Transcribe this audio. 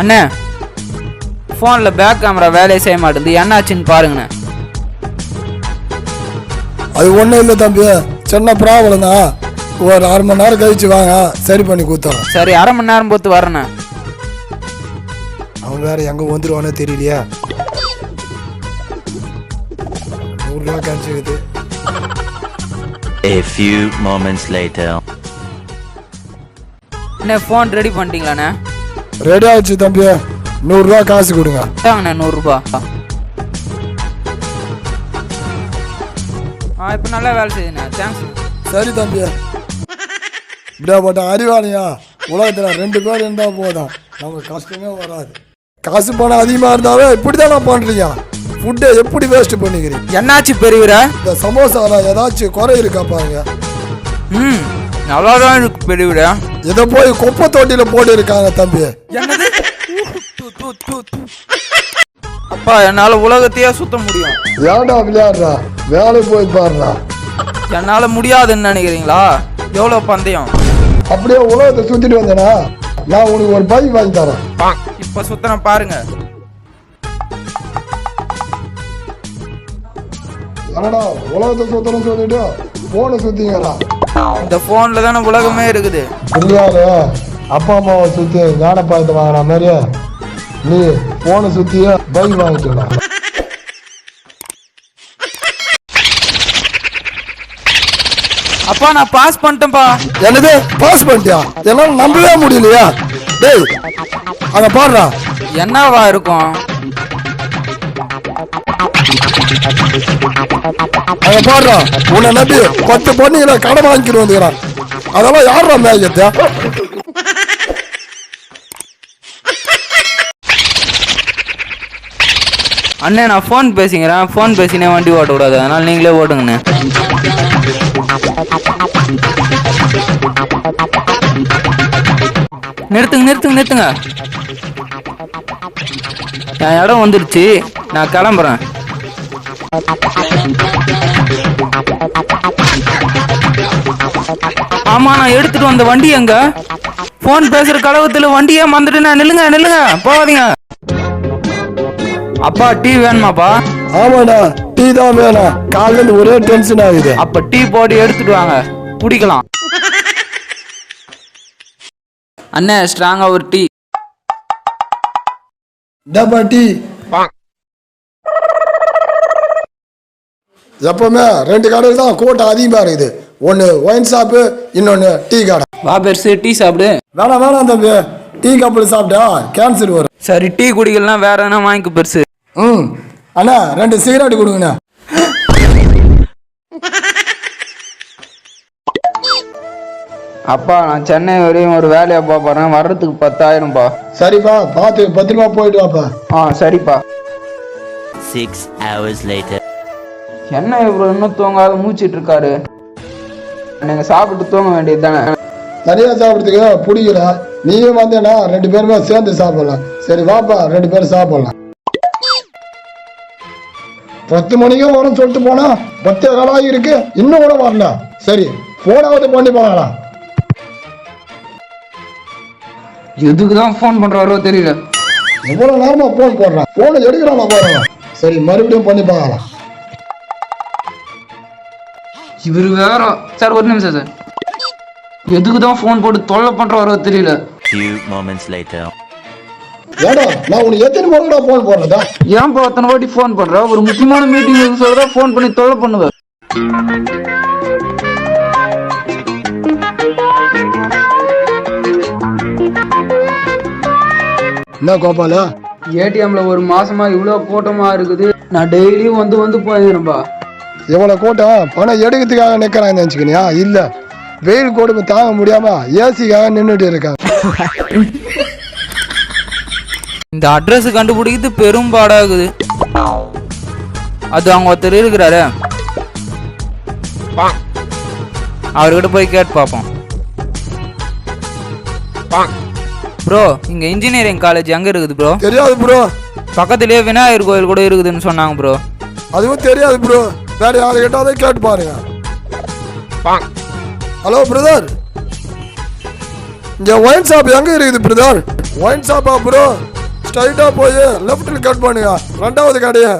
அண்ணே ஃபோனில் back camera வேலையை செய்ய மாட்டேங்குது. என்னாச்சுன்னு பாருங்கண்ணே. அது ஒன்றும் இல்லை தம்பி. சின்ன ப்ராப்ளம் தான். ஒரு அரை மணி நேரம் கழிச்சு வாங்க. சரி பண்ணி கொடுத்தோம் சரி அரை மணி நேரம் பொறுத்து வரேண்ணே அவன் வேற எங்கே வந்துருவானோ தெரியலையா. நூறுரூவா கிடச்சிக்குது A few moments later. அண்ணே ஃபோன் ரெடி பண்ணிட்டீங்களாண்ணே? ரெடி ஆயிடுச்சு தம்பி நூறுரூவா காசு கொடுங்க. தாங்கண்ணே நூறுரூபா ஆ இப்போ நல்லா வேலை செய்யுதுண்ணே தேங்க்ஸ் சரி தம்பி இப்படியாப்பட்ட அறிவாளியா? உலகத்தில் ரெண்டு பேர் இருந்தால் போதும். நமக்கு கஷ்டமே வராது. காசு பணம் அதிகமாக இருந்தாவே இப்படி தான் பண்ணுறீங்க ஃபுட்டை எப்படி வேஸ்ட் பண்ணிக்கிறீங்க? என்னாச்சு பெரியவரா? இந்த சமோசாவில் ஏதாச்சும் குறை இருக்கா பாருங்க. ம். நல்லா தான் இருக்கு பெரியவரா இதை போய் குப்பை தொட்டியில் போட்டு இருக்காங்க தம்பி. அப்பா என்னால் உலகத்தையே சுத்த முடியும். ஏன்டா விளையாடுறா? வேலை போய் பாடுறா என்னால் முடியாதுன்னு நினைக்கிறீங்களா? எவ்வளோ பந்தயம்? அப்படியே உலகத்தை சுத்திட்டு வந்தேனா நான் உனக்கு ஒரு பைக் வாங்கி தரேன். இப்போ சுத்தனம் பாருங்க. என்னடா உலகத்தை சுத்தணும் சொல்லிட்டு போனை சுத்திங்களா இந்த ஃபோனில் தானே உலகமே இருக்குது. புரியாது அப்பா அம்மாவை சுத்தி ஞான பாயத்தை வாங்கின மாதிரி நீ போனை சுத்திய பைக் வாங்கிக்கலாம் அப்பா நான் பாஸ் பண்ணிட்டேன்ப்பா. என்னது பாஸ் பண்ணிட்டியா? என்னால நம்பவே முடியலையா? டேய் அங்க பாடுறா என்னவா இருக்கும்? அதை பாடுறா. உன்னை நம்பி பத்து பொண்ணுங்களை கடன் வாங்கிட்டு வந்துக்கிறான் அதெல்லாம் யாரா மேய்க்கத்தா அண்ணே நான் ஃபோன் பேசிக்கிறேன். ஃபோன் பேசினே வண்டி ஓட்டக்கூடாது. அதனால் நீங்களே ஓட்டுங்கண்ணே. நிறுத்துங்க நிறுத்துங்க நிறுத்துங்க. என் இடம் வந்துடுச்சு நான் கிளம்புறேன். ஆமா நான் எடுத்துட்டு வந்த வண்டி எங்க? ஃபோன் பேசுற கலவத்துல வண்டியே மறந்துட்டு நில்லுங்க நில்லுங்க போகாதீங்க. அப்பா டீ வேணுமாப்பா? ஆமாடா டீ தான் வேணும். காலையில ஒரே டென்ஷன் ஆகுது. அப்ப டீ போட்டு எடுத்துட்டு வாங்க. குடிக்கலாம். அண்ணே ஸ்ட்ராங்கா ஒரு டீ. டப்பா டீ? எப்பவுமே ரெண்டு கடையில் தான் கூட்டம் அதிகமாக இருக்குது. ஒன்று ஒயின் ஷாப்பு இன்னொன்று டீ கடை. வா பெருசு டீ சாப்பிடு. வேணாம் வேணாம் தம்பி. டீ கப்பில் சாப்பிட்டா கேன்சர் வரும். சரி டீ குடிக்கலாம் வேற என்ன வாங்கிக்க பெருசு. ம். அண்ணா ரெண்டு சிகரெட் கொடுங்கண்ணா. அப்பா நான் சென்னை வரையும் ஒரு வேலையா போக போறேன். வர்றதுக்கு பத்தாயிரம்ப்பா சரிப்பா பார்த்து பத்திரமா போயிட்டு வாப்பா. ஆ சரிப்பா. Six hours later. என்ன இவ்வளோ இன்னும் தூங்காத மூச்சிட்டு இருக்காரு நீங்க சாப்பிட்டு தூங்க வேண்டியது தானே. தனியாக சாப்பிட்றதுக்கு பிடிக்கல நீயும் வந்தேன்னா ரெண்டு பேருமே சேர்ந்து சாப்பிடலாம். சரி வாப்பா ரெண்டு பேரும் சாப்பிடலாம். பத்து மணிக்கும் வரும்னு சொல்லிட்டு போனா பத்தே காலாகி இருக்கு. இன்னும் கூட வரல. சரி போனாவது பண்ணி போகலாம் எதுக்கு தான் ஃபோன் பண்றாரோ தெரியல. எவ்வளவு நேரமா போன் போடுறான்? போனை எடுக்கிறானா போறான் சரி மறுபடியும் பண்ணி பார்க்கலாம். இவர் வேற. சார் ஒரு நிமிஷம் சார். எதுக்கு தான் ஃபோன் போட்டு தொல்லை பண்றாரோ தெரியல. Few moments later. ஏடா நான் உனக்கு எத்தனை முறைடா போன் போடுறதா ஏன் அத்தனை வாட்டி ஃபோன் பண்ற? ஒரு முக்கியமான மீட்டிங் சொல்ற ஃபோன் பண்ணி தொல்லை பண்ணுவ. என்ன கோபாலா? ஏடிஎம்ல ஒரு மாசமா இவ்வளவு கூட்டமா இருக்குது. நான் டெய்லியும் வந்து வந்து போயிருப்பா இவ்வளவு கூட்டம் பணம் எடுக்கிறதுக்காக நிக்கிறாங்க நினைச்சுக்கினியா? இல்ல. வெயில் கொடுமை தாங்க முடியாம ஏசிக்காக நின்றுட்டு இருக்காங்க. இந்த அட்ரஸ் கண்டுபிடிக்கிறது பெரும் பாடாகுது அது அவங்க ஒருத்தர் இருக்கிறாரு. அவர்கிட்ட போய் கேட்டு பார்ப்போம். ப்ரோ இங்க இன்ஜினியரிங் காலேஜ் எங்க இருக்குது ப்ரோ தெரியாது ப்ரோ பக்கத்துலயே விநாயகர் கோயில் கூட இருக்குதுன்னு சொன்னாங்க ப்ரோ அதுவும் தெரியாது ப்ரோ வேற யாரு கேட்டாவது கேட்டு பாருங்க. ஹலோ பிரதர் இங்க ஒயின் ஷாப் எங்க இருக்குது பிரதர் ஒயின் ஷாப்பா ப்ரோ ஸ்ட்ரைட்டா போய் லெஃப்ட்ல கட் பண்ணுங்க. ரெண்டாவது கடையை.